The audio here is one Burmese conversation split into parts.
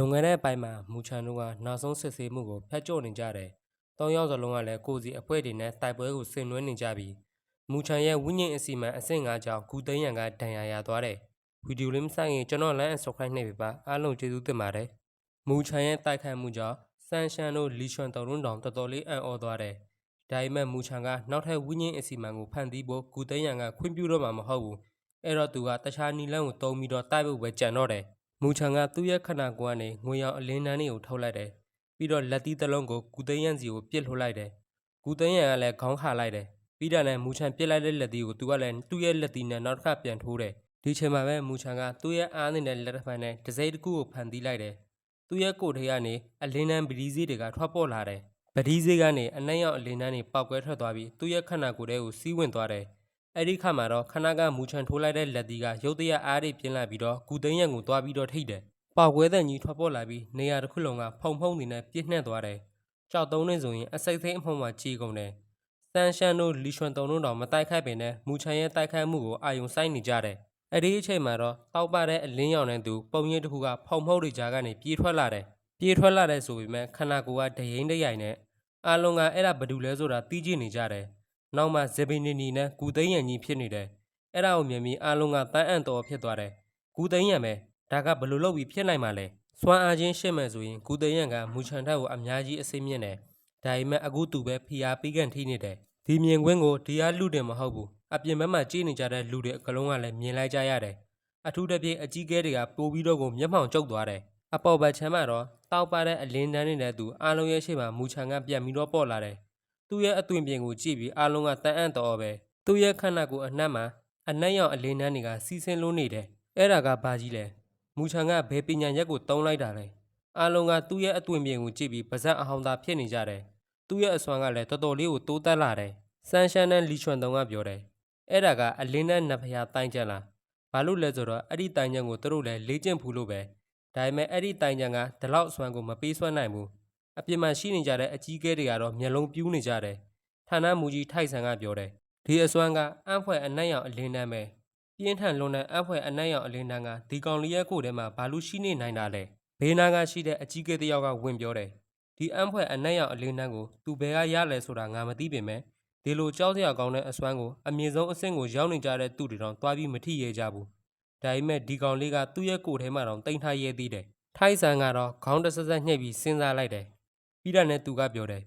လွန်ခဲ့တဲ့အပိုင်းမှာမူချန်တို့ကနောက်ဆုံးစစ်ဆေးမှုကိုဖျက်ချော့နေကြတယ်။သုံးယောက်စလုံးကလည်းကိုယ်စီအဖွဲ့တွေနဲ့တိုက်ပွဲကိုဆင်နွှဲနေကြပြီးမူချန်ရဲ့ဝိညာဉ်အစီအမံအဆင့်၅ကြောင့်ဂူသိန်းရန်ကဒဏ်ရာရသွားတယ်။ဗီဒီယိုလေးမဆိုင်ရင်ကျွန်တော် like and subscribe နှိပ်ပေးပါအားလုံးကျေးဇူးတင်ပါတယ်။မူချန်ရဲ့တိုက်ခိုက်မှုကြောင့်ဆန်ရှန်တို့လီချွန်တုံလုံးတောင်တော်တော်လေးအံ့ဩသွားတယ်။ဒါပေမဲ့မူချန်ကနောက်ထပ်ဝိညာဉ်အစီအမံကိုဖန်တီးဖို့ဂူသိန်းရန်ကခွင့်ပြုတော့မှာမဟုတ်ဘူး။အဲ့တော့သူကတခြားနီလန်းကိုတုံးပြီးတော့တိုက်ဖို့ပဲကြံတော့တယ်။ မူချန်ကသူ့ရဲ့ခန္ဓာကိုယ်ကနေငွေရောင်အလင်းနှန်းတွေကိုထုတ်လိုက်တယ်။ပြီးတော့လက်သီးတစ်လုံးကိုကုသိန်းရန်စီကိုပစ်လှုပ်လိုက်တယ်။ကုသိန်းရန်ကလည်းခေါင်းခါလိုက်တယ်။ပြီးတော့လည်းမူချန်ပစ်လိုက်တဲ့လက်သီးကိုသူကလည်းသူ့ရဲ့လက်သီးနဲ့နောက်တစ်ခါပြန်ထိုးတယ်။ဒီချိန်မှာပဲမူချန်ကသူ့ရဲ့အားနေတဲ့လက်တစ်ဖက်နဲ့ဒစိမ့်တစ်ခုကိုဖန်တီးလိုက်တယ်။သူ့ရဲ့ကိုယ်ထဲကနေအလင်းနှန်းပတိစေးတွေကထွက်ပေါ်လာတယ်။ပတိစေးကနေအနှံ့ရောက်အလင်းနှန်းတွေပေါက်ကွဲထွက်သွားပြီးသူ့ရဲ့ခန္ဓာကိုယ်ထဲကိုစီးဝင်သွားတယ်။ အဲ့ဒီခါမှာတော့ခဏကမူချန်ထိုးလိုက်တဲ့လက်သီးကရုတ်တရက်အားတွေပြင်းလာပြီးတော့ကုသိန်းရန်ကိုသွားပြီးတော့ထိတ်တယ်။ပေါက်ကွဲတဲ့ကြီးထွက်ပေါ်လာပြီးနေရာတစ်ခုလုံးကဖုံဖုံနေနဲ့ပြည့်နှက်သွားတယ်။ကြောက်တုံးနေဆိုရင်အစိတ်စိတ်အမှုံမှာကြေကုန်တယ်။စန်ရှန်တို့လီရွှန်တုံတို့တောင်မတိုက်ခိုက်ပင်နဲ့မူချန်ရဲ့တိုက်ခိုက်မှုကိုအာယုံစိုက်နေကြတယ်။အဲ့ဒီအချိန်မှာတော့တောက်ပတဲ့အလင်းရောင်တဲ့သူပုံရိပ်တစ်ခုကဖုံဖုံတွေကြားကနေပြေးထွက်လာတယ်။ပြေးထွက်လာတဲ့ဆိုပေမဲ့ခန္ဓာကိုယ်ကဒရင်တရိုင်နဲ့အားလုံးကအဲ့ဒါဘယ်သူလဲဆိုတာသိကြနေကြတယ်။ နောက်မှဇေဘီနီနီနဲ့ဂူသိန်းရန်ကြီးဖြစ်နေတယ်။အဲ့ဒါကိုမြင်ပြီးအားလုံးကတန်းအံ့တော်ဖြစ်သွားတယ်။ဂူသိန်းရန်ပဲဒါကဘယ်လိုလုပ်ပြီးဖြစ်နိုင်မှာလဲ။စွမ်းအားချင်းရှင်းမယ်ဆိုရင်ကုသိန်းရန်ကမူချန်ထက်ကိုအများကြီးအစိမ့်မြင့်တယ်။ဒါပေမဲ့အခုသူပဲဖီယာပေးကန်ထိနေတယ်။ဒီမြင်ကွင်းကိုဒီအားလူတယ်မဟုတ်ဘူး။အပြင်ဘက်မှာကြည့်နေကြတဲ့လူတွေအကလုံးကလည်းမြင်လိုက်ကြရတယ်။အထူးသဖြင့်အကြီးကဲတွေကပိုးပြီးတော့ကိုမျက်မှောင်ကျုပ်သွားတယ်။အပေါ်ဘက်ချမ်းမှာတော့တောက်ပတဲ့အလင်းတန်းနေတဲ့သူအားလုံးရဲ့ရှေ့မှာမူချန်ကပြန်ပြီးတော့ပေါ်လာတယ်။ သူ့ရဲ့အသွင်ပြင်ကိုကြည့်ပြီးအားလုံးကတန်အံ့တော်ပဲ။သူ့ရဲ့ခန္ဓာကိုယ်အနှံ့မှာအနှံ့ရောင်အလင်းတန်းတွေကစီးဆင်းလို့နေတယ်။အဲ့ဒါကဘာကြီးလဲ။မူချန်ကဘယ်ပညာရက်ကိုတုံးလိုက်တာလဲ။အားလုံးကသူ့ရဲ့အသွင်ပြင်ကိုကြည့်ပြီးပါဇက်အဟောင်းသားဖြစ်နေကြတယ်။သူ့ရဲ့အစွမ်းကလည်းတော်တော်လေးကိုတိုးတက်လာတယ်။ဆန်ရှန်နဲ့လီချွန်တုံကပြောတယ်။အဲ့ဒါကအလင်းနဲ့နဖျားတိုင်းကြလား။ဘာလို့လဲဆိုတော့အဲ့ဒီတိုင်းကြံကိုသူတို့လည်းလေးကျင့်ဖူးလို့ပဲ။ဒါပေမဲ့အဲ့ဒီတိုင်းကြံကဒီလောက်အစွမ်းကိုမပေးစွမ်းနိုင်ဘူး။ အပြင်မှာရှိနေကြတဲ့အကြီးကဲတွေကတော့မျက်လုံးပြူးနေကြတယ်။ဌာနမူကြီးထိုက်ဆန်ကပြောတယ်။ဒီအစွမ်းကအံ့ဖွယ်အနှံ့ရောင်အလင်းတန်းပဲ။ပြင်းထန်လွန်းတဲ့အံ့ဖွယ်အနှံ့ရောင်အလင်းတန်းကဒီကောင်လေးရဲ့ကိုယ်ထဲမှာဘာလို့ရှိနေနိုင်တာလဲ။ဘေးနားကရှိတဲ့အကြီးကဲတစ်ယောက်ကဝင်ပြောတယ်ဒီအံ့ဖွယ်အနက်ရောက်အလင်းနှန်းကိုသူဘဲကရလဲဆိုတာငါမသိပေမဲ့ဒီလိုကြောက်စရာကောင်းတဲ့အစွမ်းကိုအမြင့်ဆုံးအဆင့်ကိုရောက်နေကြတဲ့သူတွေတောင်တွားပြီးမထိရဲကြဘူးဒါပေမဲ့ဒီကောင်လေးကသူ့ရဲ့ကိုယ်ထဲမှာတောင်တိမ်ထားရဲသေးတယ်ထိုက်ဆန်ကတော့ခေါင်းတစ်ဆက်ဆက်ညှိပ်ပြီးစဉ်းစားလိုက်တယ် ပြီးတာနဲ့သူကပြောတယ်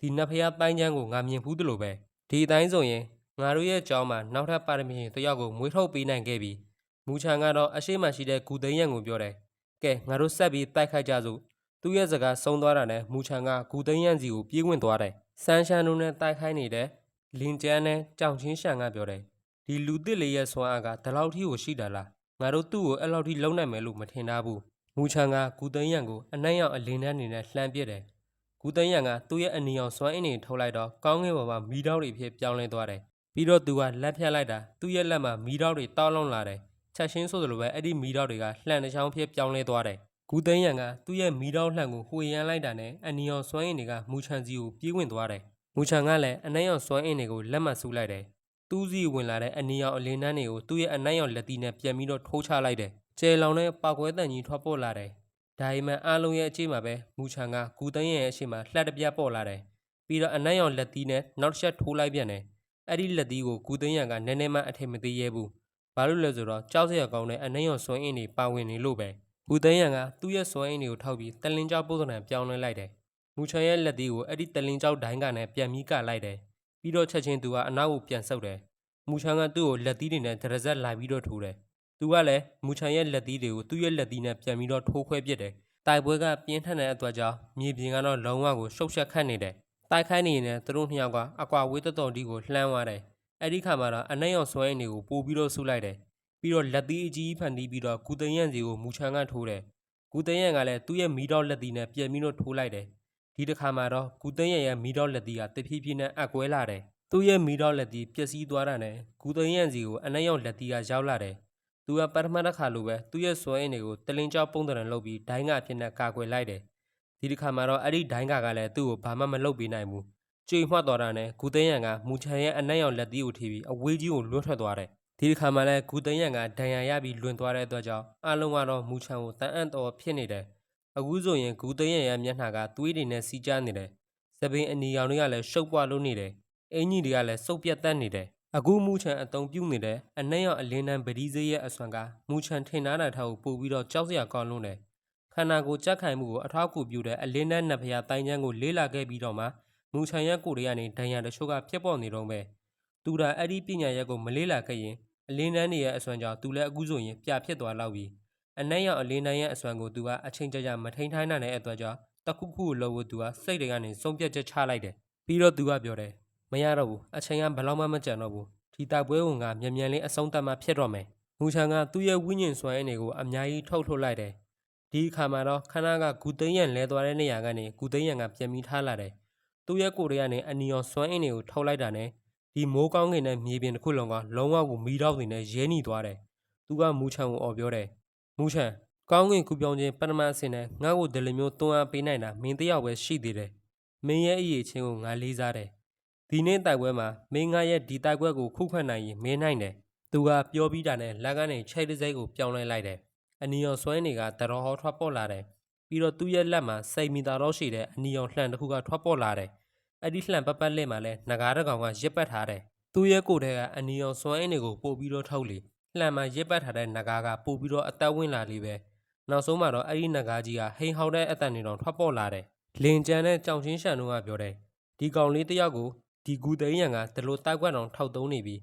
ဒီနတ်ဖျားတိုင်းချမ်းကိုငါမြင်ဘူးသလိုပဲဒီအတိုင်းဆိုရင်ငါတို့ရဲ့ကြောင်းမှာနောက်ထပ်ပါရမီရှင်တစ်ယောက်ကိုမွေးထုတ်ပေးနိုင်ခဲ့ပြီမူချန်ကတော့အရှိမရှိတဲ့ဂူသိန်းရံကိုပြောတယ်ကဲငါတို့ဆက်ပြီးတိုက်ခိုက်ကြစို့သူ့ရဲ့စကားဆုံးသွားတာနဲ့မူချန်ကဂူသိန်းရံစီကိုပြေးဝင်သွားတယ်ဆန်းရှန်တို့နဲ့တိုက်ခိုက်နေတဲ့လင်ကျန်းနဲ့ကြောင်ချင်းရှန်ကပြောတယ်ဒီလူသစ်လေးရဲ့ဆွမ်းအားကဒီလောက်ထိကိုရှိတာလားငါတို့သူ့ကိုအဲ့လောက်ထိလုံနိုင်မယ်လို့မထင်ထားဘူးမူချန်ကဂူသိန်းရံကိုအနှံ့ရောက်အလင်းနဲ့အနေနဲ့လှမ်းပစ်တယ် ဂူသိန်းရံကသူ့ရဲ့အနီအောင်စွမ်းအင်းတွေထုတ်လိုက်တော့ကောင်းကင်ပေါ်မှာမီးတောက်တွေဖြစ်ပြောင်းလဲသွားတယ်ပြီးတော့သူကလက်ဖြတ်လိုက်တာသူ့ရဲ့လက်မှာမီးတောက်တွေတောက်လောင်လာတယ်ချက်ချင်းဆိုသလိုပဲအဲ့ဒီမီးတောက်တွေကလှန်တစ်ချောင်းဖြစ်ပြောင်းလဲသွားတယ်ဂူသိန်းရံကသူ့ရဲ့မီးတောက်လှန်ကိုဝှေရမ်းလိုက်တာနဲ့အနီအောင်စွမ်းအင်းတွေကမူချန်စီကိုပြေးဝင်သွားတယ်မူချန်ကလည်းအနှံ့ရောက်စွမ်းအင်းတွေကိုလက်မှတ်ဆူလိုက်တယ်သူ့စီဝင်လာတဲ့အနီအောင်အလင်းနှန်းတွေကိုသူ့ရဲ့အနှံ့ရောက်လက်သီးနဲ့ပြန်ပြီးတော့ထိုးချလိုက်တယ်ကျဲလောင်တဲ့ပောက်ကွဲတန်ကြီးထွက်ပေါ်လာတယ် ဒါအိမ်မန်အားလုံးရဲ့အချိန်မှာပဲမူချန်ကဂူသိန်းရဲ့အချိန်မှာလှက်တပြတ်ပေါ်လာတယ်ပြီးတော့အနှံ့ရောက်လက်သီးနဲ့နောက်တစ်ချက်ထိုးလိုက်ပြန်တယ်အဲ့ဒီလက်သီးကိုဂူသိန်းရံကနည်းနည်းမှအထင်မသေးရဲဘူးဘာလို့လဲဆိုတော့ကြောက်စရာကောင်းတဲ့အနှံ့ရောက်စွမ်းအင်းတွေပါဝင်နေလို့ပဲဂူသိန်းရံကသူ့ရဲ့စွမ်းအင်းတွေကိုထောက်ပြီးတလင်းကြောက်ပုံစံပြောင်းလဲလိုက်တယ်မူချန်ရဲ့လက်သီးကိုအဲ့ဒီတလင်းကြောက်ဒိုင်းကနဲ့ပြန်ပြီးကလိုက်တယ်ပြီးတော့ချက်ချင်းသူကအနောက်ကိုပြန်ဆုပ်တယ်မူချန်ကသူ့ကိုလက်သီးတွေနဲ့ဒရဇက်လာပြီးတော့ထိုးတယ် သူကလည်းမူချန်ရဲ့လက်သီးတွေကိုသူ့ရဲ့လက်သီးနဲ့ပြန်ပြီးတော့ထိုးခွဲပစ်တယ်တိုက်ပွဲကပြင်းထန်တဲ့အတွက်ကြောင့်မြေပြင်ကတော့လုံးဝကိုရှုပ်ရှက်ခတ်နေတယ်တိုက်ခိုင်းနေရင်သူတို့နှစ်ယောက်ကအကွာဝေးတော်တော်ဒီကိုလှမ်းသွားတယ်အဲ့ဒီခါမှာတော့အနှံ့ရောင်ဆွဲအင်းတွေကိုပို့ပြီးတော့ဆုလိုက်တယ်ပြီးတော့လက်သီးအကြီးဖန်တီးပြီးတော့ဂူတယန့်စီကိုမူချန်ကထိုးတယ်ဂူတယန့်ကလည်းသူ့ရဲ့မီးတောက်လက်သီးနဲ့ပြန်ပြီးတော့ထိုးလိုက်တယ်ဒီတစ်ခါမှာတော့ဂူတယန့်ရဲ့မီးတောက်လက်သီးကတဖြည်းဖြည်းနဲ့အကွဲလာတယ်သူ့ရဲ့မီးတောက်လက်သီးပျက်စီးသွားတာနဲ့ဂူတယန့်စီကိုအနှံ့ရောင်လက်သီးကရောက်လာတယ် သူကပထမတစ်ခါလိုပဲသူ့ရဲ့ဆွဲအင်းတွေကိုတလင်းကြောက်ပုံတရံလုပ်ပြီးဒိုင်းကအဖြစ်နဲ့ကာကွယ်လိုက်တယ်ဒီတစ်ခါမှာတော့အဲ့ဒီဒိုင်းကကလည်းသူ့ကိုဘာမှမလုပ်ပေးနိုင်ဘူးကြွေမှတ်သွားတာနဲ့ဂူတယန့်ကမူချန်ရဲ့အနှံ့ရောင်လက်သီးကိုထိပြီးအဝေးကြီးကိုလွတ်ထွက်သွားတယ်ဒီတစ်ခါမှလည်းဂူတယန့်ကဒဏ်ရာရပြီးလွန်သွားတဲ့အတွက်ကြောင့်အလုံးကတော့မူချန်ကိုတန်အံ့တော်ဖြစ်နေတယ်အခုဆိုရင်ဂူသိန်းရန်ရဲ့မျက်နှာကသွေးတွေနဲ့စီးကြနေတယ်သပင်အနီရောင်တွေကလည်းရှုပ်ပွားလို့နေတယ်အင်ကြီးတွေကလည်းစုပ်ပြတ်တက်နေတယ် အခုမူချန်အတုံပြုတ်နေတဲ့အနှဲ့ရောင်အလင်းတန်းပတိစေးရဲ့အစွမ်းကမူချန်ထင်ထားတာထောက်ပို့ပြီးတော့ကြောက်စရာကောင်းလို့တယ်ခန္ဓာကိုယ်ကြက်ခိုင်မှုကိုအထောက်အကူပြုတဲ့အလင်းတန်းနတ်ဖျားတိုင်းချမ်းကိုလေးလာခဲ့ပြီးတော့မှမူချန်ရဲ့ကိုယ်တွေကနေဒဏ်ရာတချို့ကဖြစ်ပေါ်နေတော့ပဲသူဒါအဲ့ဒီပညာရက်ကိုမလေးလာခဲ့ရင်အလင်းတန်းတွေရဲ့အစွမ်းကြောင့်သူလည်းအခုဆိုရင်ပြဖြစ်သွားလောက်ပြီအနက်ရောင်အလင်းတိုင်းရဲ့အစွမ်းကိုသူကအချိန်ကြာကြာမထိန်ထိုင်းနိုင်တဲ့အတွက်ကြောင့်တစ်ခုခုကိုလို့ကိုသူကစိတ်တွေကနေစုံပြတ်ချက်ချလိုက်တယ်ပြီးတော့သူကပြောတယ် မရတော့ဘူးအချိန်ကဘယ်လောက်မှမကြံတော့ဘူးဒီတိုက်ပွဲဝင်ကမြန်မြန်လေးအဆုံးသတ်မှဖြစ်တော့မယ်မူချန်ကသူ့ရဲ့ဝိညာဉ်စွမ်းအင်တွေကိုအများကြီးထုတ်ထုတ်လိုက်တယ်ဒီအခါမှာတော့ခဏကဂူသိန်းရန်လဲသွားတဲ့နေရာကနေဂူသိန်းရန်ကပြန်ပြီးထားလာတယ်သူ့ရဲ့ကိုယ်တွေကနေအနီရောင်စွမ်းအင်တွေကိုထုတ်လိုက်တာနဲ့ဒီမိုးကောင်းကင်နဲ့မြေပြင်တစ်ခုလုံးကလုံးဝကိုမီးတောက်နေနဲ့ရဲနီသွားတယ်သူကမူချန်ကိုអော်ပြောတယ်မူချန်ကောင်းကင်ကူပြောင်းခြင်းပထမအဆင့်နဲ့ငါ့ကိုဒီလိုမျိုးတွန်းအားပေးနိုင်တာမင်းတယောက်ပဲရှိသေးတယ်။မင်းရဲ့အရေးချင်းကိုငါလေးစားတယ်။ ဒီနေ့တိုက်ပွဲမှာမင်းငါရဲ့ဒီတိုက်ပွဲကိုခုခွတ်နိုင်ရင်မင်းနိုင်တယ်။သူကပြောပြီးတာနဲ့လက်ကနေချိတ်တစိမ့်ကိုပြောင်းလဲလိုက်တယ်။အနီရောင်ဆွဲနေကတတော်ဟောထွက်ပေါ်လာတယ်။ပြီးတော့သူ့ရဲ့လက်မှာစိတ်မီတာတော့ရှိတဲ့အနီရောင်လှန်တစ်ခုကထွက်ပေါ်လာတယ်။အဲ့ဒီလှန်ပတ်ပတ်လက်မှာလဲငကားတစ်ကောင်ကရစ်ပတ်ထားတယ်။သူ့ရဲ့ကိုယ်ထဲကအနီရောင်ဆွဲအင်းတွေကိုပို့ပြီးတော့ထုတ်လေ။လှမ်းမှာရစ်ပတ်ထားတဲ့နဂါးကပို့ပြီးတော့အသက်ဝင်လာလေးပဲနောက်ဆုံးမှာတော့အဲ့ဒီနဂါးကြီးကဟိန်ဟောက်တဲ့အသက်နေတော့ထွက်ပေါ်လာတယ်လင်ကြံတဲ့ကြောင်ချင်းရှန်တို့ကပြောတယ်ဒီကောင်လေးတယောက်ကို ဒီဂူသိန်းရန်ကဒီလိုတိုက်ကွက်အောင်ထောက်သုံးနေပြီ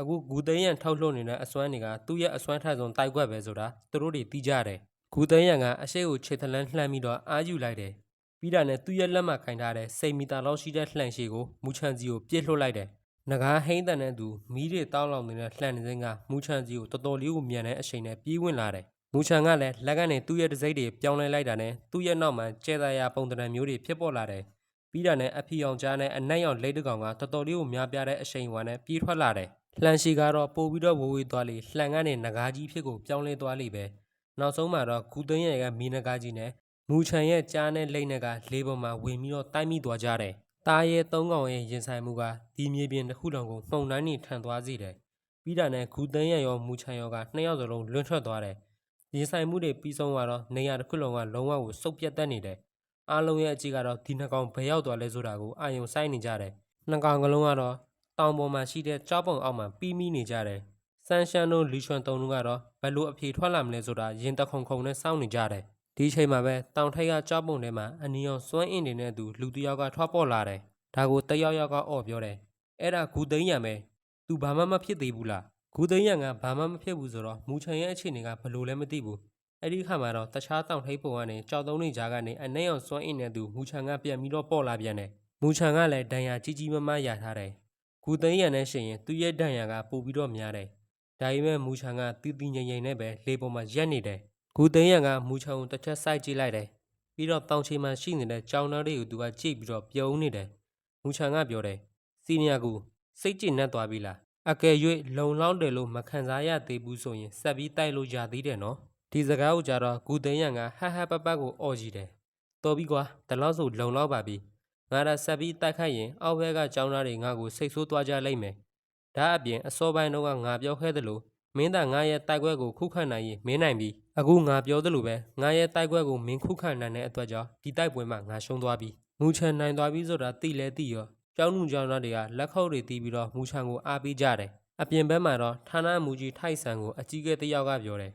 အခုဂူသိန်းရန်ထောက်လွှတ်နေတဲ့အစွမ်းတွေကသူ့ရဲ့အစွမ်းထက်ဆုံးတိုက်ကွက်ပဲဆိုတာသူတို့တွေသိကြတယ်ဂူသိန်းရန်ကအရှိကိုခြေသလန်းလှမ်းပြီးတော့အာယူလိုက်တယ်ပြီးတာနဲ့သူ့ရဲ့လက်မှာခိုင်ထားတဲ့စိတ်မီတာလောက်ရှိတဲ့လှန်ရှည်ကိုမူချန်စီကိုပြစ်လွှတ်လိုက်တယ်နဂါးဟိမ့်တန်တဲ့သူမီးတွေတောင်းလောင်နေတဲ့လှန်နေစင်းကမူချန်ကြီးကိုတော်တော်လေးကိုမြန်တဲ့အချိန်နဲ့ပြေးဝင်လာတယ်။မူချန်ကလည်းလက်ကနေသူ့ရဲ့တစိမ့်တွေပြောင်းလဲလိုက်တာနဲ့သူ့ရဲ့နောက်မှာကျဲသားရပုံတံမျိုးတွေဖြစ်ပေါ်လာတယ်။ ပြီးတာနဲ့အဖီအောင်ကြားနဲ့အနက်ရောင်လိတ်တကောင်ကတော်တော်လေးကိုများပြားတဲ့အချိန်ဝါနဲ့ပြေးထွက်လာတယ်။လှန်ရှိကတော့ပို့ပြီးတော့ဝေဝေးသွားလေလှန်ကနေနဂါးကြီးဖြစ်ကိုပြောင်းလဲသွားလိပဲ။နောက်ဆုံးမှာတော့ဂူသိန်းရဲ့ကမီနဂါးကြီးနဲ့မူချန်ရဲ့ကြားနဲ့လိတ်နဲ့ကလေးပေါ်မှာဝင်ပြီးတော့တိုက်မိသွားကြတယ်။တားရဲသုံးကောင်ရဲ့ရင်ဆိုင်မှုကဒီမြေပြင်တစ်ခုလုံးကိုမှုန်တိုင်းနေထန်သွားစေတယ်။ပြီးတာနဲ့ဂူတန်းရရောမူချန်ရောကနှစ်ယောက်စလုံးလွန့်ထွက်သွားတယ်။ရင်ဆိုင်မှုတွေပြီးဆုံးသွားတော့နေရာတစ်ခုလုံးကလုံးဝကိုစုပ်ပြတ်တက်နေတယ်။ အားလုံးရဲ့အကြည့်ကတော့ဒီနှစ်ကောင်ဘယ်ရောက်သွားလဲဆိုတာကိုအာယုံဆိုင်နေကြတယ်။နှစ်ကောင်ကလုံးကတော့တောင်ပေါ်မှာရှိတဲ့ကြောက်ပုံအောက်မှာပြီးမိနေကြတယ်။ဆန်ရှန်တို့လီချွန်တုံတို့ကတော့ဘယ်လိုအဖြေထွက်လာမလဲဆိုတာရင်တခုံခုံနဲ့စောင့်နေကြတယ်။ဒီအချိန်မှာပဲတောင်ထိပ်ကကြောက်ပုံထဲမှာအနီအောင်စွမ်းအင်တွေနဲ့အတူလူတစ်ယောက်ကထွက်ပေါ်လာတယ်။ဒါကိုတယောက်ယောက်ကအော်ပြောတယ်။အဲ့ဒါဂူသိန်းရံပဲ။ तू ဘာမှမဖြစ်သေးဘူးလား။ဂူသိန်းရံကဘာမှမဖြစ်ဘူးဆိုတော့မူချန်ရဲ့အခြေအနေကဘယ်လိုလဲမသိဘူး။ အဲ့ဒီခါမှာတော့တခြားတောင်ထိပ်ပုံကနေကြောက်သုံးနေကြကနေအနှဲ့အောင်စွမ်းအင်နဲ့သူမူချန်ကပြန်ပြီးတော့ပေါ်လာပြန်တယ်။မူချန်ကလည်းဒဏ်ရာကြီးကြီးမားမားရထားတယ်။ဂူသိန်းရံနဲ့ရှင်ရင်သူ့ရဲ့ဒဏ်ရာကပိုပြီးတော့များတယ်။ဒါပေမဲ့မူချန်ကတီးတီငိမ့်ငိမ့်နဲ့ပဲလေပေါ်မှာရက်နေတယ်။ဂူသိန်းရံကမူချန်ကိုတစ်ချက်စိုက်ကြည့်လိုက်တယ်။ပြီးတော့တောင်ချီမှာရှိနေတဲ့ကြောင်သားတွေကိုသူကကြည့်ပြီးတော့ပြုံးနေတယ်။မူချန်ကပြောတယ်။စီနီယာကူစိတ်ကြည်နက်သွားပြီလား။အကယ်၍လုံလောက်တယ်လို့မခံစားရသေးဘူးဆိုရင်ဆက်ပြီးတိုက်လို့ရသေးတယ်နော်။ ဒီစကားကိုကြတော့ဂူသိန်းရံကဟဟပပကိုအော်ကြည့်တယ်။တော်ပြီကွာဒီလောက်ဆိုလုံလောက်ပါပြီ။ငါဒါဆက်ပြီးတိုက်ခိုက်ရင်အောက်ဘက်ကကြောင်သားတွေငါ့ကိုစိတ်ဆိုးသွားကြလိမ့်မယ်။ဒါအပြင်အစောပိုင်းတော့ကငါပြောခဲ့သလိုမင်းသားငါရဲ့တိုက်ခွဲကိုခုခံနိုင်ရင်မင်းနိုင်ပြီအခုငါပြောသလိုပဲငါရဲ့တိုက်ခွဲကိုမင်းခုခံနိုင်တဲ့အတွက်ကြောင့်ဒီတိုက်ပွဲမှာငါရှုံးသွားပြီမူချန်နိုင်သွားပြီဆိုတာသိလဲသိရောကျောင်းလူကျောင်းသားတွေကလက်ခုပ်တွေတီးပြီးတော့မူချန်ကိုအားပေးကြတယ်အပြင်ဘက်မှာတော့ဌာနမူကြီးထိုက်ဆန်ကိုအကြီးအကဲတစ်ယောက်ကပြောတယ်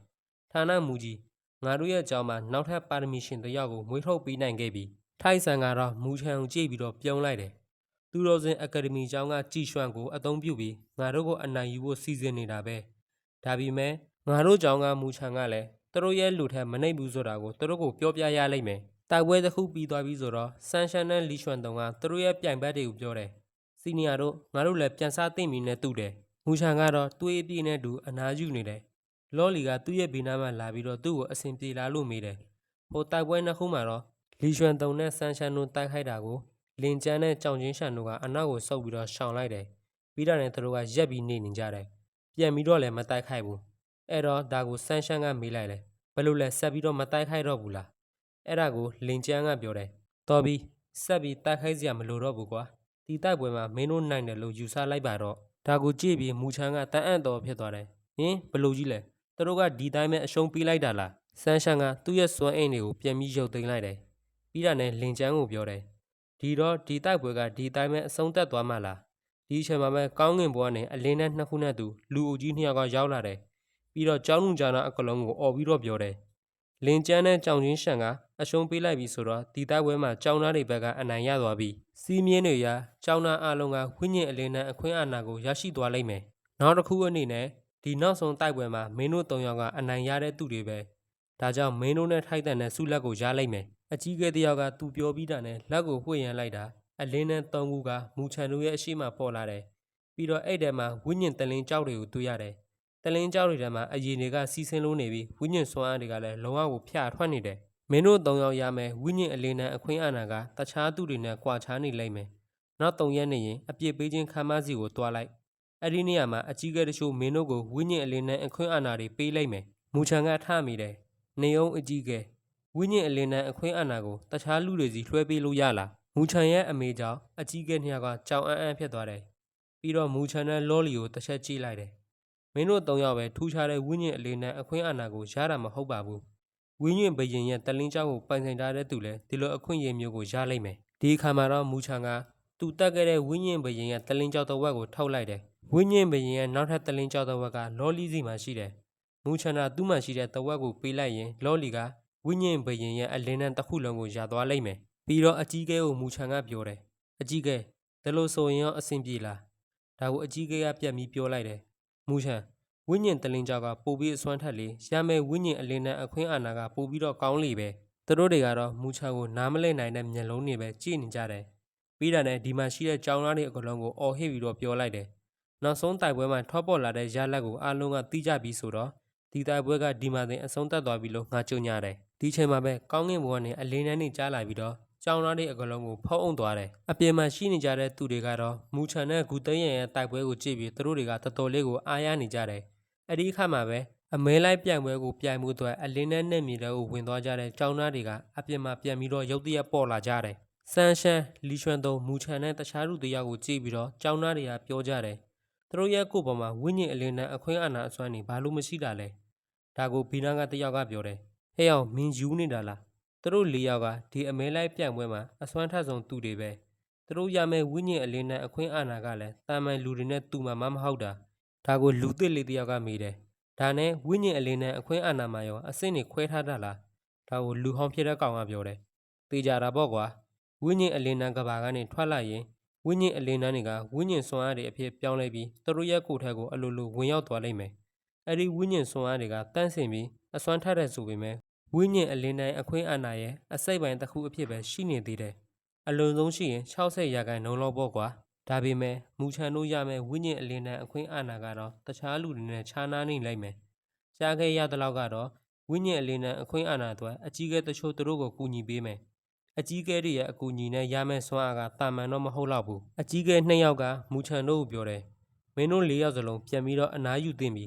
ဌာနမူကြီးငါတို့ရဲ့ကျောင်းမှာနောက်ထပ်ပါရမီရှင်တစ်ယောက်ကိုမွေးထုတ်ပေးနိုင်ခဲ့ပြီထိုက်ဆန်ကတော့မူချန်ကိုကြည့်ပြီးတော့ပြုံးလိုက်တယ်သူတော်စင်အကယ်ဒမီကျောင်းကကြည်ရွှန်ကိုအသုံးပြုပြီးငါတို့ကိုအနိုင်ယူဖို့စီစဉ်နေတာပဲဒါပေမဲ့ငါတို့ကျောင်းကမူချန်ကလည်းသူတို့ရဲ့လူထက်မနှိပ်ဘူးဆိုတာကိုသူတို့ကိုပြောပြရလိမ့်မယ်တိုက်ပွဲတစ်ခုပြီးသွားပြီဆိုတော့ဆန်ရှန်နဲ့လီရွှန်တုံကသူတို့ရဲ့ပြိုင်ဘက်တွေကိုပြောတယ်စီနီယာတို့ငါတို့လည်းပြန်စားသိမ့်ပြီနဲ့တူတယ်မူချန်ကတော့တွေးအပြည့်နဲ့တူအနားယူနေတယ် လော်လီကသူ့ရဲ့ဘေးနားမှာလာပြီးတော့သူ့ကိုအဆင်ပြေလာလို့မေးတယ်ဟိုတိုက်ပွဲနှစ်ခုမှာတော့လီရွှန်တုံနဲ့ဆန်ရှန်တို့တိုက်ခိုက်တာကိုလင်ကျန်းနဲ့ကြောင်ချင်းရှန်တို့ကအနောက်ကိုဆုပ်ပြီးတော့ရှောင်လိုက်တယ်ပြီးတော့လည်းသူတို့ကရက်ပြီးနေနေကြတယ်ပြန်ပြီးတော့လည်းမတိုက်ခိုက်ဘူးအဲ့တော့ဒါကိုဆန်ရှန်ကမေးလိုက်တယ်ဘယ်လိုလဲဆက်ပြီးတော့မတိုက်ခိုက်တော့ဘူးလားအဲ့ဒါကိုလင်ကျန်းကပြောတယ်တော်ပြီဆက်ပြီးတိုက်ခိုက်စရာမလိုတော့ဘူးကွာဒီတိုက်ပွဲမှာမင်းတို့နိုင်တယ်လို့ယူဆလိုက်ပါတော့ဒါကိုကြည့်ပြီးမူချန်ကတန်အံ့တော်ဖြစ်သွားတယ်ဟင်ဘယ်လိုကြီးလဲ သူတို့ကဒီတိုင်းပဲအရှုံးပေးလိုက်တာလားဆန်းရှန်ကသူ့ရဲ့စွမ်းအိမ်တွေကိုပြန်ပြီးရုပ်သိမ်းလိုက်တယ်ပြီးတာနဲ့လင်ချန်းကိုပြောတယ်ဒီတော့ဒီတိုက်ပွဲကဒီတိုင်းပဲအဆုံးသတ်သွားမှလားဒီအချိန်မှာပဲကောင်းငင်ဘွားနဲ့အလင်းနဲ့နှစ်ခုနဲ့သူလူအုပ်ကြီးနှစ်ယောက်ကရောက်လာတယ်ပြီးတော့ကျောင်းလူကျောင်းသားအကလုံးကိုអော်ပြီးတော့ပြောတယ်လင်ကျန်းနဲ့ကြောင်ချင်းရှန်ကအရှုံးပေးလိုက်ပြီဆိုတော့ဒီတိုက်ပွဲမှာကျောင်းသားတွေဘက်ကအနိုင်ရသွားပြီစီးမြင်းတွေရာကျောင်းသားအလုံးကဝိညာဉ်အလင်းနဲ့အခွင့်အာဏာကိုရရှိသွားလိမ့်မယ်နောက်တစ်ခုအနေနဲ့ ဒီနောက်ဆုံးတိုက်ပွဲမှာမင်းတို့၃ယောက်ကအနိုင်ရတဲ့သူတွေပဲဒါကြောင့်မင်းတို့နဲ့ထိုက်တန်တဲ့ဆုလက်ကိုရလိုက်မယ်အကြီးကဲတစ်ယောက်ကသူပြောပြီးတာနဲ့လက်ကိုဝှေ့ရမ်းလိုက်တာအလင်းနဲ့သုံးခုကမူချန်တို့ရဲ့အရှိမပေါ်လာတယ်ပြီးတော့အဲ့ထဲမှာဝိညာဉ်တလင်းကြောက်တွေကိုတွေ့ရတယ်တလင်းကြောက်တွေထဲမှာအရင်တွေကစီးဆင်းလို့နေပြီးဝိညာဉ်စွမ်းအားတွေကလည်းလုံးဝကိုဖျားထွက်နေတယ်မင်းတို့၃ယောက်ရမယ်ဝိညာဉ်အလင်းနဲ့အခွင့်အာဏာကတခြားသူတွေနဲ့ကွာခြားနေလိမ့်မယ်နောက်၃ရက်နေရင်အပြစ်ပေးခြင်းခံမစီကိုတွားလိုက် အဲ့ဒီနေရာမှာအကြီးကဲတချို့မင်းတို့ကိုဝိညာဉ်အလင်းနဲ့အခွင့်အာဏာတွေပေးလိုက်မယ်။မူချန်ကထမိတယ်။နေအောင်အကြီးကဲဝိညာဉ်အလင်းနဲ့အခွင့်အာဏာကိုတခြားလူတွေစီလွှဲပေးလို့ရလား။မူချန်ရဲ့အမေကြောင့်အကြီးကဲနှစ်ယောက်ကကြောင်အန်းအန်းဖြစ်သွားတယ်။ပြီးတော့မူချန်နဲ့လော်လီကိုတစ်ချက်ကြည့်လိုက်တယ်။မင်းတို့သုံးယောက်ပဲထူးခြားတဲ့ဝိညာဉ်အလင်းနဲ့အခွင့်အာဏာကိုရတာမဟုတ်ပါဘူး။ဝိညာဉ်ဘယင်ရဲ့တလင်းကြောက်ကိုပိုင်ဆိုင်ထားတဲ့သူလည်းဒီလိုအခွင့်အရေးမျိုးကိုရလိမ့်မယ်။ဒီအခါမှာတော့မူချန်က သူတက်ခဲ့တဲ့ဝိညာဉ်ဘယင်ရဲ့တလင်းကြောက်တဲ့ဝက်ကိုထောက်လိုက်တယ်။ဝိညာဉ်ဘရင်ရဲ့နောက်ထပ်တလင်းကြောက်တဲ့ဝက်ကလော်လီစီမှာရှိတယ်။မူချန်တာသူ့မှာရှိတဲ့တဝက်ကိုပေးလိုက်ရင်လော်လီကဝိညာဉ်ဘရင်ရဲ့အလင်းနဲ့တစ်ခုလုံးကိုရသွားလိမ့်မယ်။ပြီးတော့အကြီးကဲကိုမူချန်ကပြောတယ်။အကြီးကဲဒါလို့ဆိုရင်ရောအဆင်ပြေလား။ဒါကိုအကြီးကဲကပြတ်ပြီးပြောလိုက်တယ်။မူချန်ဝိညာဉ်တလင်းကြောက်ကပို့ပြီးအစွမ်းထက်လေရမယ်ဝိညာဉ်အလင်းနဲ့အခွင့်အာဏာကပို့ပြီးတော့ကောင်းလေပဲ။သူတို့တွေကတော့မူချန်ကိုနားမလည်နိုင်တဲ့မျက်လုံးတွေပဲကြည့်နေကြတယ်။ ပြီးတာနဲ့ဒီမှာရှိတဲ့ကြောင်သားတွေအကလုံးကိုအော်ဟစ်ပြီးတော့ပြောလိုက်တယ်။နောက်ဆုံးတိုက်ပွဲမှာထွက်ပေါ်လာတဲ့ရလဒ်ကိုအားလုံးကသိကြပြီဆိုတော့ဒီတိုက်ပွဲကဒီမှာတင်အဆုံးသတ်သွားပြီလို့ငါကြုံရတယ်ဒီချိန်မှာပဲကောင်းကင်ဘဝနဲ့အလင်းနှန်းနေကြားလာပြီးတော့ကြောင်သားတွေအကလုံးကိုဖုံးအုံသွားတယ်အပြင်မှာရှိနေကြတဲ့သူတွေကတော့မူချန်နဲ့ဂူသိန်းရန်ရဲ့တိုက်ပွဲကိုကြည့်ပြီးသူတို့တွေကတော်တော်လေးကိုအားရနေကြတယ်အဲ့ဒီအခါမှာပဲအမဲလိုက်ပြိုင်ပွဲကိုပြိုင်မှုအတွက်အလင်းနဲ့နဲ့မြေတွေကိုဝင်သွားကြတဲ့ကြောင်သားတွေကအပြင်မှာပြန်ပြီးတော့ရုတ်တရက်ပေါ်လာကြတယ် ဆန်ရှန်လီရွှန်တုံမူချန်နဲ့တခြားလူတယောက်ကိုကြည့်ပြီးတော့ကြောင်သားတွေကပြောကြတယ်သူတို့ရဲ့ကိုယ်ပေါ်မှာဝိညာဉ်အလင်းနဲ့အခွင့်အာဏာအစွမ်းနေဘာလို့မရှိတာလဲဒါကိုဘီနာကတယောက်ကပြောတယ်ဟဲ့အောင်မင်းယူနေတာလားသူတို့၄ယောက်ကဒီအမဲလိုက်ပြန့်ပွဲမှာအစွမ်းထက်ဆုံးသူတွေပဲသူတို့ရမယ့်ဝိညာဉ်အလင်းနဲ့အခွင့်အာဏာကလည်းတာမန်လူတွေနဲ့တူမှာမမဟုတ်တာဒါကိုလူသစ်လေးတယောက်ကမေးတယ်ဒါနဲ့ဝိညာဉ်အလင်းနဲ့အခွင့်အာဏာမှာရောအစင်းတွေခွဲထားတာလားဒါကိုလူဟောင်းဖြစ်တဲ့ကောင်ကပြောတယ်တေးကြတာပေါ့ကွာ ဝိညာဉ်အလင်းနဲ့ကဘာကနေထွက်လာရင်ဝိညာဉ်အလင်းနှန်းတွေကဝိညာဉ်စွမ်းအားတွေအဖြစ်ပြောင်းလဲပြီးသူတို့ရဲ့ကိုယ်ထက်ကိုအလိုလိုဝင်ရောက်သွားလိမ့်မယ်။အဲဒီဝိညာဉ်စွမ်းအားတွေကတန့်စင်ပြီးအစွမ်းထက်တဲ့ဆိုပေမဲ့ဝိညာဉ်အလင်းတိုင်းအခွင့်အာဏာရဲ့အစိတ်ပိုင်းတစ်ခုအဖြစ်ပဲရှိနေသေးတယ်။အလွန်ဆုံးရှိရင်60ရာခိုင်နှုန်းလောက်ပေါ့ကွာ။ဒါပေမဲ့မူချန်တို့ရမယ့်ဝိညာဉ်အလင်းတိုင်းအခွင့်အာဏာကတော့တခြားလူတွေနဲ့ခြားနားနေလိုက်မယ်။ကြားခဲ့ရတဲ့လောက်ကတော့ဝိညာဉ်အလင်းတိုင်းအခွင့်အာဏာအတွက်အကြီးအကဲတချို့သူတို့ကိုကူညီပေးမယ်။ အကြီးကဲတွေရဲ့အကူအညီနဲ့ရမယ့်စွမ်းအားကတာမန်တော့မဟုတ်တော့ဘူးအကြီးကဲနှစ်ယောက်ကမူချန်တို့ကိုပြောတယ်မင်းတို့၄ယောက်စလုံးပြန်ပြီးတော့အနားယူသင့်ပြီ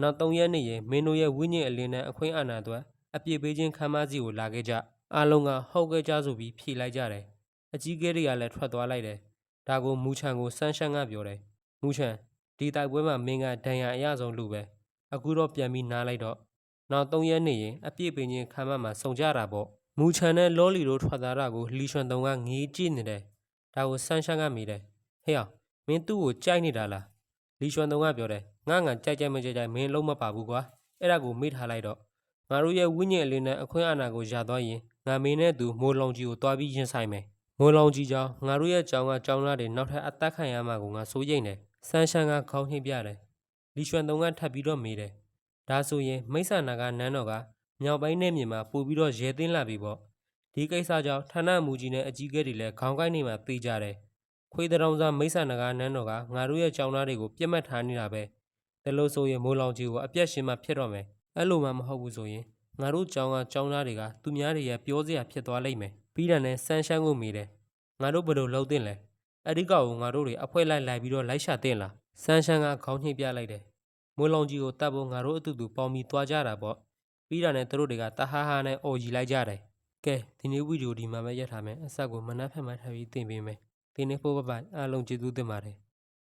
နောက်၃ရက်နေရင်မင်းတို့ရဲ့ဝိညာဉ်အလင်းနဲ့အခွင့်အာဏာအတွက်အပြစ်ပေးခြင်းခံမစီကိုလာခဲ့ကြအားလုံးကဟုတ်ကဲ့ကြဆိုပြီးဖြေလိုက်ကြတယ်အကြီးကဲတွေကလည်းထွက်သွားလိုက်တယ်ဒါကိုမူချန်ကိုဆန်းရှန်းကပြောတယ်မူချန်ဒီတိုက်ပွဲမှာမင်းကဒဏ်ရာအရဆုံးလူပဲအခုတော့ပြန်ပြီးနားလိုက်တော့နောက်၃ရက်နေရင်အပြစ်ပေးခြင်းခံမမှာစုံကြတာပေါ့ မူချန်နဲ့လောလီတို့ထွက်လာတာကိုလီရွှန်တုံကငေးကြည့်နေတယ်။ဒါကိုဆန်းရှန်းကမိတယ်။ဟေ့အောင်မင်းသူ့ကိုကြိုက်နေတာလား။လီရွှန်တုံကပြောတယ်။ငါငါကြိုက်ကြိုက်မကြိုက်ကြိုက်မင်းလုံးမပါဘူးကွာ။အဲ့ဒါကိုမေ့ထားလိုက်တော့ငါတို့ရဲ့ဝိညာဉ်အလင်းနဲ့အခွင့်အာဏာကိုရသွားရင်ငါမင်းနဲ့သူမိုးလောင်ကြီးကိုတွားပြီးရင်ဆိုင်မယ်။မိုးလောင်ကြီးကြောင့်ငါတို့ရဲ့ကြောင်ကကြောင်လာတွေနောက်ထပ်အသက်ခံရမှာကိုငါစိုးရိမ်တယ်။ဆန်းရှန်းကခေါင်းနှိပ်ပြတယ်။လီရွှန်တုံကထပ်ပြီးတော့မေးတယ်။ဒါဆိုရင်မိစ္ဆာနာကနန်းတော်က မြောက်ပိုင်းနယ်မြေမှာပို့ပြီးတော့ရဲသိမ်းလာပြီပေါ့။ဒီကိစ္စကြောင့်ဌာနမူကြီးနဲ့အကြီးအကဲတွေလည်းခေါင်းကိုက်နေမှသိကြတယ်။ခွေးတရောင်စားမိစ္ဆာနဂါနန်းတော်ကငါတို့ရဲ့ကြောင်သားတွေကိုပြစ်မှတ်ထားနေတာပဲ။ဒါလို့ဆိုရင်မိုးလောင်ကြီးကိုအပြက်ရှင်မှဖြစ်တော့မယ်။အဲ့လိုမှမဟုတ်ဘူးဆိုရင်ငါတို့ကြောင်ကကြောင်သားတွေကသူများတွေရဲ့ပြောစရာဖြစ်သွားလိမ့်မယ်။ပြီးတာနဲ့ဆန်းရှမ်းကိုမိတယ်။ငါတို့ဘယ်လိုလုပ်သင့်လဲ။အဲ့ဒီကောင်ကိုငါတို့တွေအဖွဲလိုက်လိုက်ပြီးတော့လိုက်ရှာသင့်လား။ဆန်းရှမ်းကခေါင်းညှိပြလိုက်တယ်။မိုးလောင်ကြီးကိုတတ်ဖို့ငါတို့အတူတူပေါင်းပြီးသွားကြတာပေါ့။ ပြီးတာနဲ့သူတို့တွေကတဟားဟားနဲ့အော်ကြီးလိုက်ကြတယ်။ကဲဒီနေ့ဗီဒီယိုဒီမှာပဲရပ်ထားမယ်အဆက်ကိုမနက်ဖြန်မှထပ်ပြီးတင်ပေးမယ်ဒီနေ့ဖို့ပပိုင်အားလုံးကျေးဇူးတင်ပါတယ်